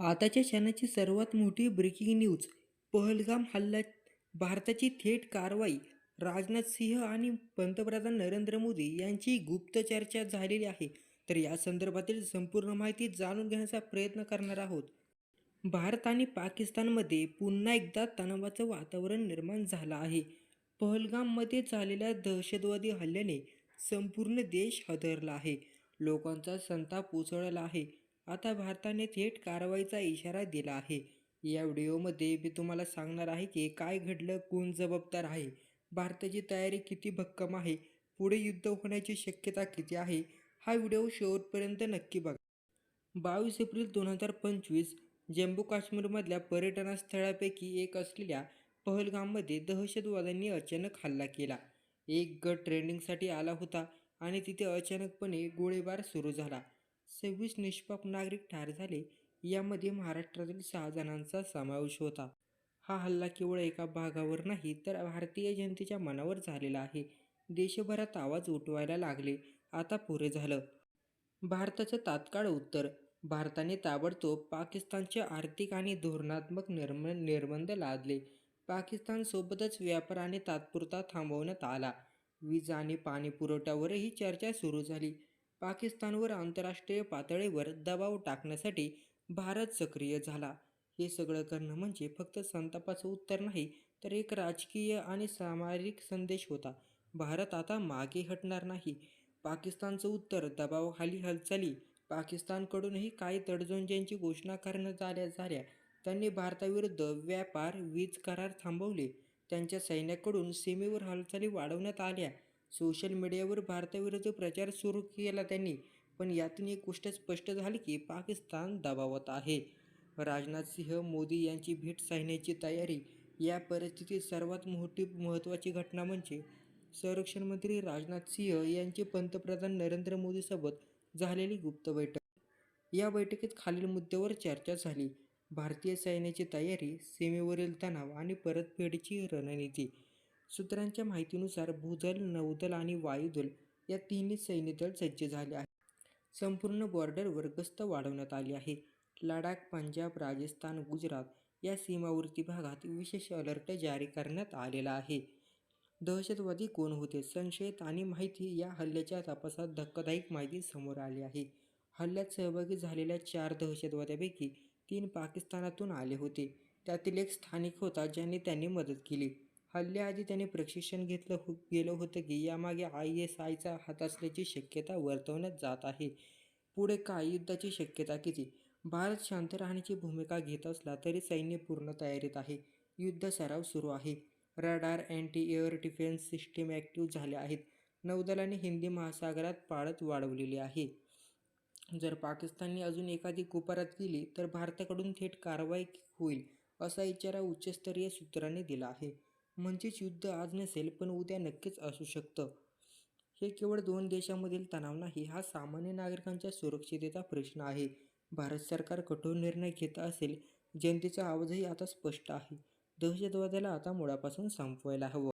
आताच्या क्षणाची सर्वात मोठी ब्रेकिंग न्यूज पहलगाम हल्ला भारताची थेट कारवाई राजनाथ सिंह आणि पंतप्रधान नरेंद्र मोदी यांची गुप्त चर्चा झालेली आहे. तर या संदर्भातील संपूर्ण माहिती जाणून घेण्याचा प्रयत्न करणार आहोत. भारत आणि पाकिस्तानमध्ये पुन्हा एकदा तणावाचं वातावरण निर्माण झालं आहे. पहलगाममध्ये झालेल्या दहशतवादी हल्ल्याने संपूर्ण देश हदरला आहे. लोकांचा संताप उसळला आहे. आता भारताने थेट कारवाईचा इशारा दिला आहे. या व्हिडिओमध्ये मी तुम्हाला सांगणार आहे की काय घडलं कोण जबाबदार आहे भारताची तयारी किती भक्कम आहे पुढे युद्ध होण्याची शक्यता किती आहे हा व्हिडिओ शेवटपर्यंत नक्की बघा. बावीस एप्रिल दोन हजार पंचवीस जम्मू काश्मीरमधल्या पर्यटन स्थळापैकी एक असलेल्या पहलगाममध्ये दहशतवाद्यांनी अचानक हल्ला केला. एक गट ट्रेनिंगसाठी आला होता आणि तिथे अचानकपणे गोळीबार सुरू झाला. सव्वीस निष्पाप नागरिक ठार झाले यामध्ये महाराष्ट्रातील सहा जणांचा समावेश होता. हा हल्ला केवळ एका भागावर नाही तर भारतीय जनतेच्या मनावर झालेला आहे. देशभरात आवाज उठवायला लागले. आता पुरे झालं. भारताचं तात्काळ उत्तर. भारताने ताबडतोब पाकिस्तानचे आर्थिक आणि धोरणात्मक निर्म निर्बंध लादले. पाकिस्तानसोबतच व्यापार आणि तात्पुरता थांबवण्यात आला. वीज आणि पाणी पुरवठ्यावरही चर्चा सुरू झाली. पाकिस्तानवर आंतरराष्ट्रीय पातळीवर दबाव टाकण्यासाठी भारत सक्रिय झाला. हे सगळं करणं म्हणजे फक्त संतापाचं उत्तर नाही तर एक राजकीय आणि सामाजिक संदेश होता. भारत आता मागे हटणार नाही. पाकिस्तानचं उत्तर दबावाखाली हालचाली पाकिस्तानकडूनही काही तडजोंज्यांची घोषणा करण्यात आल्या झाल्या त्यांनी भारताविरुद्ध व्यापार वीज करार थांबवले. त्यांच्या सैन्याकडून सीमेवर हालचाली वाढवण्यात आल्या. सोशल मीडियावर भारताविरुद्ध प्रचार सुरू केला त्यांनी. पण यातून एक गोष्ट स्पष्ट झाली की पाकिस्तान दबावात आहे. राजनाथ सिंह मोदी यांची भेट सैन्याची तयारी या परिस्थितीत सर्वात मोठी महत्त्वाची घटना म्हणजे संरक्षण मंत्री राजनाथ सिंह यांची पंतप्रधान नरेंद्र मोदीसोबत झालेली गुप्त बैठक. या बैठकीत खालील मुद्द्यावर चर्चा झाली. भारतीय सैन्याची तयारी सीमेवरील तणाव आणि परतफेडीची रणनीती सूत्रांच्या माहितीनुसार भूदल नौदल आणि वायुदल या तिन्ही सैन्यदल सज्ज झाले आहे संपूर्ण बॉर्डरवर गस्त वाढवण्यात आली आहे. लडाख पंजाब राजस्थान गुजरात या सीमावर्ती भागात विशेष अलर्ट जारी करण्यात आलेला आहे. दहशतवादी कोण होते? संशयित आणि माहिती या हल्ल्याच्या तपासात धक्कादायक माहिती समोर आली आहे. हल्ल्यात सहभागी झालेल्या चार दहशतवाद्यापैकी तीन पाकिस्तानातून आले होते. त्यातील एक स्थानिक होता ज्याने त्यांनी मदत केली. हल्ल्याआधी त्याने प्रशिक्षण घेतलं हो गेलं होतं की यामागे आय एस आयचा हात असल्याची शक्यता वर्तवण्यात जात आहे. पुढे काय? युद्धाची शक्यता किती? भारत शांत राहण्याची भूमिका घेत असला तरी सैन्य पूर्ण तयारीत आहे. युद्ध सराव सुरू आहे. Radar anti air defence system active झाल्या आहेत. नौदलाने हिंदी महासागरात पाळत वाढवलेली आहे. जर पाकिस्तानने अजून एखादी कुपारात केली तर भारताकडून थेट कारवाई होईल असा इशारा उच्चस्तरीय सूत्रांनी दिला आहे. म्हणजेच युद्ध आज नसेल पण उद्या नक्कीच असू शकतं. हे केवळ दोन देशांमधील तणाव नाही हा सामान्य नागरिकांच्या सुरक्षिततेचा प्रश्न आहे. भारत सरकार कठोर निर्णय घेत असेल जनतेचा आवाजही आता स्पष्ट आहे. दहशतवादाला आता मुळापासून संपवायला हवं.